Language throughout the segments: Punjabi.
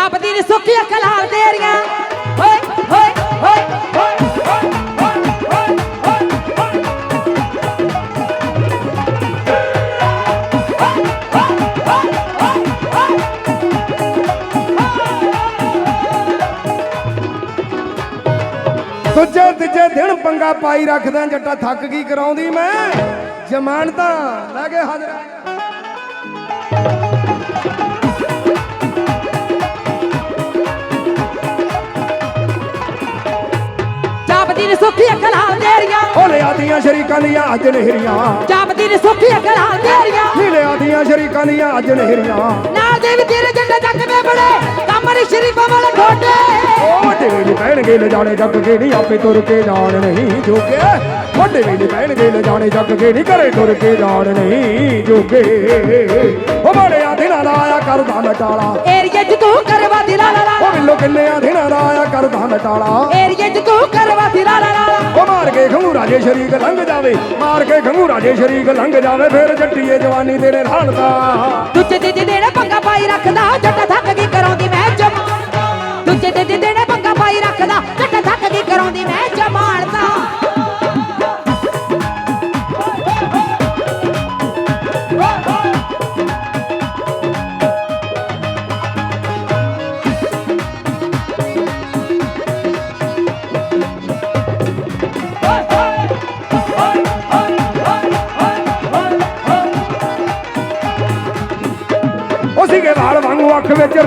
ਜਾਪਦੀ ਨੀ ਸੁੱਖੀ ਖਲਾਰ ਤੇਰੀਆਂ ਹੋਏ ਹੋਏ ਹੋਏ ਦੂਜੇ ਤੀਜੇ ਦਿਨ ਪੰਗਾ ਪਾਈ ਰੱਖਦਾ ਜੱਟਾ ਥੱਕ ਕੀ ਕਰਾਉਂਦੀ ਮੈਂ। ਜ਼ਮਾਨਤਾਂ ਲੈ ਕੇ ਹਾਜ਼ਰ ਸੁੱਖੀ ਖਲਾਰ ਤੇਰੀਆਂ। ਓਲੇ ਆਦੀਆਂ ਸ਼ਰੀਕਾਂ ਦੀਆਂ ਅੱਜ ਨਹਿਰੀਆਂ। ਜਾਪਦੀ ਨੀ ਸੁੱਖੀ ਖਲਾਰ ਤੇਰੀਆਂ। ਹੀਲੇ ਆਦੀਆਂ ਸ਼ਰੀਕਾਂ ਦੀਆਂ ਅੱਜ ਨਹਿਰੀਆਂ। ਨਾਲ ਦੇ ਵੀ ਤੇਰੇ ਜੱਟਾ ਚੱਕ ਦੇ ਬੜੇ। ਕਮਰ ਸ਼ਰੀਫਾਂ ਵਾਲੇ ਉਹ ਵੱਡੇ ਵੇਲੇ ਪੈਣਗੇ ਲਿਜਾਣੇ ਜੱਗ ਕੇ ਨਹੀਂ ਆਪੇ ਤੁਰ ਕੇ ਜਾਣ ਨਹੀਂ ਜੋਗੇ। ਵੱਡੇ ਵੇਲੇ ਪੈਣਗੇ ਲਿਜਾਣੇ ਜੱਗ ਕੇ ਨਹੀਂ ਘਰੇ ਤੁਰ ਕੇ ਜਾਣ ਨਹੀਂ ਜੋਗੇ। ਉਹ ਬੜਿਆ ਦਿਨਾਂ ਦਾ ਆਇਆ ਕਰਦਾ ਨਟਾਲਾ। ਏਰੀਏ 'ਚ ਤੂੰ ਲਾ ਉਹ ਮਿਲੋ ਕਿੰਨਿਆਂ ਦਿਨਾਂ ਦਾ ਆਇਆ ਕਰਦਾ ਨਟਾਲਾ ਏਰੀਏ 'ਚ ਤੂੰ ਕਰਵਾ ਦਿਲਾ ਲਾ ਲਾ ਉਹ ਮਾਰ ਕੇ ਖੰਗੂਰਾ ਜੇ ਸ਼ਰੀਕ ਲੰਘ ਜਾਵੇ। ਮਾਰ ਕੇ ਖੰਗੂਰਾ ਜੇ ਸ਼ਰੀਕ ਲੰਘ ਜਾਵੇ ਫਿਰ ਜੱਟੀਏ ਜਵਾਨੀ ਤੇਰੇ ਰਾਣਦਾ ਦੂਜੇ ਦੇ ਦੇ ਦੇਣੇ ਪੰਗਾ ਪਾਈ ਰੱਖਦਾ ਜੱਟਾ ਥੱਕ ਗਈ ਕਰਾਉਂਦੀ ਮੈਂ ਜਮਾ ਦੂਜੇ ਦੇ ਦੇ ਦੇਣੇ ਪੰਗਾ ਪਾਈ ਰੱਖਦਾ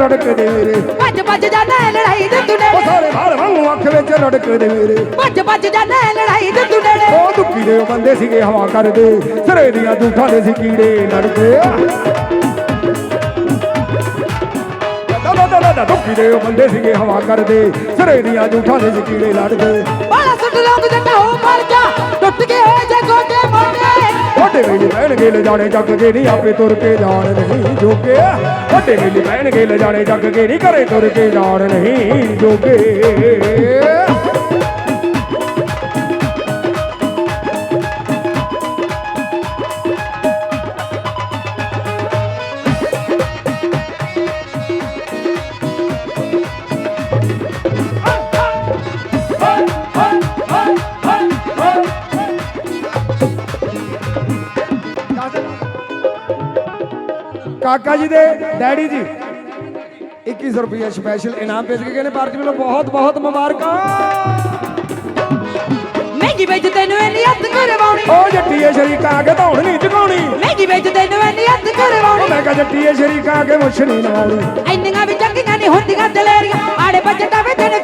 ਰੜਕਦੇ ਮੇਰੇ। ਭੱਜ ਭੱਜ ਜਾਣਾ ਹੈ ਲੜਾਈ ਦੇ ਤੂੰ ਉਹ ਨੇੜੇ ਸਾਰੇ ਵਾਲ ਵਾਂਗੂ ਅੱਖ ਵਿੱਚ ਰੜਕਦੇ ਮੇਰੇ। ਭੱਜ ਭੱਜ ਜਾਣਾ ਹੈ ਲੜਾਈ ਦੇ ਤੂੰ ਨੇੜੇ ਉਹ ਦੁੱਖੀ ਦੇ ਉਹ ਬੰਦੇ ਸੀਗੇ ਹਵਾ ਕਰਦੇ। ਸਿਰੇ ਦੀਆਂ ਦੂਠਾਂ ਦੇ ਸੀ ਕੀੜੇ ਲੜਦੇ ਦਾ ਦੁੱਖੀ ਦੇ ਉਹ ਬੰਦੇ ਸੀਗੇ ਹਵਾ ਕਰਦੇ। ਸਿਰੇ ਦੀਆਂ ਦੂਠਾਂ ਦੇ ਸੀ ਕੀੜੇ ਲੜਦੇ ਬਾਲਾ ਸੁੱਟ ਲਾਉਂਦ ਜੱਟਾ ਹੋ ਮਰ ਜਾ ਟੁੱਟ ਕੇ ਹੋ ਜੇ ਗੋਡੇ ਮੋਢੇ ਵੱਡੇ ਵੇਲੇ ਲਿਜਾਣੇ ਜੱਗ ਕੇ ਨਹੀਂ ਆਪੇ ਤੁਰ ਕੇ ਜਾਣ ਨਹੀਂ। ਜੋਗੇ ਵੱਡੇ ਵੇਲੇ ਬਹਿਣਗੇ ਲਿਜਾਣੇ ਜੱਗ ਕੇ ਨਹੀਂ ਘਰੇ ਤੁਰ ਕੇ ਜਾਣ ਨਹੀਂ। ਜੋਗੇ ਕਾਕਾ ਜੀ ਦੇ ਡੈਡੀ ਜੀ। 2100 ਰੁਪਏ ਸਪੈਸ਼ਲ ਇਨਾਮ ਪੇਸ਼ ਕੀਤੇ ਨੇ। ਪਾਰਟੀ ਵੱਲੋਂ ਬਹੁਤ ਬਹੁਤ ਮੁਬਾਰਕਾਂ। ਮਹਿੰਗੀ ਵਿੱਚ ਤੈਨੂੰ ਇੰਨੀ ਹੱਥ ਕਰਵਾਉਣੀ। ਉਹ ਜੱਟੀਏ ਸ਼ਰੀਕਾਂ ਧੌਣ ਨਹੀਂ ਝੁਕਾਉਣੀ ਮਹਿੰਗੀ ਵਿੱਚ ਤੈਨੂੰ ਇੰਨੀ ਹੱਥ ਕਰਵਾਉਣੀ। ਮੈਂ ਕਹਾਂ ਜੱਟੀਏ ਸ਼ਰੀਕਾਂ ਅੱਗੇ ਮੁੱਛਣੀ ਨਾ ਆਉਣੀ ਇੰਨੀਆਂ ਵੀ ਚੰਗੀਆਂ ਨਹੀਂ ਹੁੰਦੀਆਂ ਦਲੇਰੀਆਂ। ਆੜੇ ਬੱਜਟਾ ਵੀ ਤੈਨੂੰ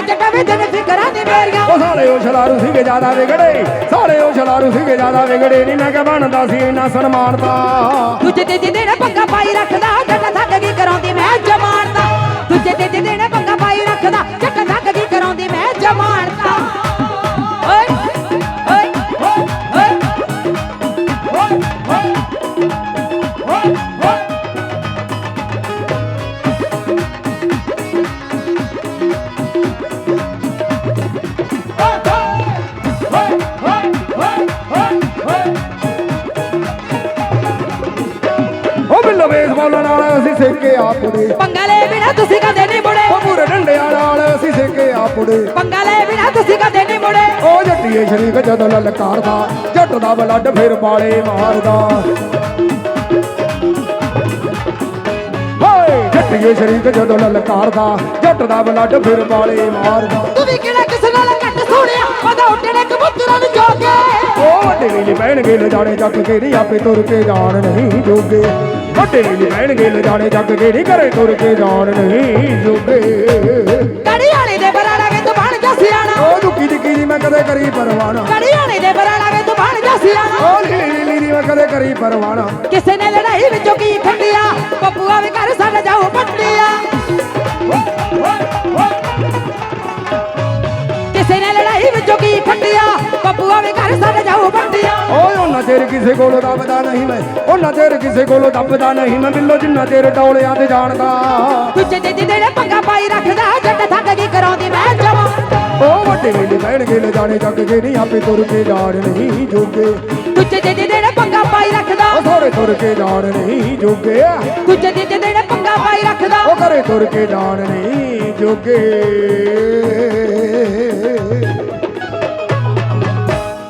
ਆੜੇ ਬੱਜਟਾ ਵੀ ਤੈਨੂੰ ਫਿਕਰਾਂ ਨਹੀਂ ਮੇਰੀਆਂ ਉਹ ਸਾਲੇ ਉਹ ਛਲਾਰੂ ਸੀਗੇ ਜ਼ਿਆਦਾ ਵਿਗੜੇ। ਸਾਲੇ ਉਹ ਛਲਾਰੂ ਸੀਗੇ ਜ਼ਿਆਦਾ ਵਿਗੜੇ। ਨਹੀਂ ਮੈਂ ਕਿ ਬਣਦਾ ਸੀ ਇੰਨਾ ਸਨਮਾਨ ਦਾ ਦੂਜੇ ਤੇ ਜਿਹਦੇ ਨੇ ਪੰਗਾ ਪਾਈ ਰੱਖਦਾ ਜੱਟ ਥੱਕ ਗਈ ਕਰਾਉਂਦੀ ਮੈਂ ਜਮਾਨਦਾ ਦੂਜੇ ਤੇ ਜਿਹਦੇ ਨੇ ਪੰਗਾ ਪਾਈ ਰੱਖਦਾ ਜੱਟ ਥੱਕ ਗਈ ਕਰਾਉਂਦੀ ਮੈਂ ਜਮਾਨਦਾ ਓਏ ਬੇਸਬਾਲ ਨਾਲ ਅਸੀਂ ਸੇਕੇ ਆਪੜੇ ਪੰਗਾ ਲੈ ਬਿਨਾ ਤੁਸੀਂ ਕਦੇ ਨਹੀਂ ਮੁੜੇ। ਉਹ ਪੂਰੇ ਡੰਡਿਆਂ ਨਾਲ ਅਸੀਂ ਸੇਕੇ ਆਪੜੇ ਪੰਗਾ ਲੈ ਬਿਨਾ ਤੁਸੀਂ ਕਦੇ ਨਹੀਂ ਮੁੜੇ। ਉਹ ਜੱਟੀਏ ਸ਼ਰੀਕ ਜਦੋਂ ਲਲਕਾਰਦਾ ਜੱਟ ਦਾ ਬਲੱਡ ਫਿਰ ਬਾਲੇ ਮਾਰਦਾ। ਹਾਏ ਜੱਟੀਏ ਸ਼ਰੀਕ ਜਦੋਂ ਲਲਕਾਰਦਾ ਜੱਟ ਦਾ ਬਲੱਡ ਫਿਰ ਬਾਲੇ ਮਾਰਦਾ। ਤੂੰ ਵੀ ਕਿਹੜਾ ਕਿਸੇ ਨਾਲ ਘੱਟ ਸੋਹਣਿਆ? ਉਹਦਾ ਉੱਡਣੇ ਕਬੂਤਰਾਂ ਨੂੰ ਜੋਗੇ। ਉਹ ਵੱਡੇ ਵੇਲੇ ਬਹਿਣਗੇ ਲਿਜਾਣੇ ਜੱਗ ਕੇ ਨਹੀਂ ਆਪੇ ਤੁਰ ਕੇ ਜਾਣ ਨਹੀਂ ਜੋਗੇ। ਵੱਡੇ ਵੇਲੇ ਬਹਿਣਗੇ ਲਿਜਾਣੇ ਜੱਗ ਕੇ ਨਹੀਂ ਘਰੇ ਤੁਰ ਕੇ ਜਾਣ ਨਹੀਂ ਜੋਗੇ। ਕੜੀ ਵਾਲੇ ਦੇ ਬਰਾੜਾ ਵੇ ਤੂੰ ਬਣ ਜਾ ਸਿਆਣਾ। ਉਹ ਦੁੱਕੀ ਦਿੱਕੀ ਦੀ ਮੈਂ ਕਦੇ ਕਰੀ ਪਰਵਾਣਾ। ਕੜੀ ਵਾਲੇ ਦੇ ਬਰਾੜਾ ਵੇ ਤੂੰ ਬਣ ਜਾ ਸਿਆਣਾ। ਉਹ ਲੀਲੀ ਲੀਲੀ ਮੈਂ ਕਦੇ ਕਰੀ ਪਰਵਾਣਾ। ਕਿਸੇ ਨੇ ਲੜਾਈ ਵਿੱਚੋਂ ਕੀ ਖੰਡਿਆ ਤੇਰੇ ਕਿਸੇ ਕੋਲੋਂ ਦੱਬਦਾ ਨਹੀਂ ਮੈਂ। ਉਹਨਾਂ ਤੇਰੇ ਕਿਸੇ ਕੋਲੋਂ ਦੱਬਦਾ ਨਹੀਂ ਮੈਂ। ਬਿੱਲੋ ਜਿੰਨਾ ਤੇਰੇ ਡੌਲਿਆਂ ਤੇ ਜਾਣਦਾ। ਦੂਜੇ ਦੇ ਪੰਗਾ ਪਾਈ ਰੱਖਦਾ ਜੱਟ ਥੱਕ ਗਈ ਕਰਾਉਂਦੀ ਮੈਂ ਜਮਾ। ਉਹ ਵੱਡੇ ਵੇਲੇ ਬਹਿਣਗੇ ਲਿਜਾਣੇ ਜੱਗ ਕੇ ਨਹੀਂ ਆਪੇ ਤੁਰ ਕੇ ਜਾਣ ਨਹੀਂ ਜੋਗੇ। ਦੂਜੇ ਦੇ ਪੰਗਾ ਪਾਈ ਰੱਖਦਾ। ਉਹ ਸੋਰੇ ਤੁਰ ਕੇ ਜਾਣ ਨਹੀਂ ਜੋਗੇ। ਦੂਜੇ ਦੇ ਪੰਗਾ ਪਾਈ ਰੱਖਦਾ। ਉਹ ਘਰੇ ਤੁਰ ਕੇ ਜਾਣ ਨਹੀਂ ਜੋਗੇ।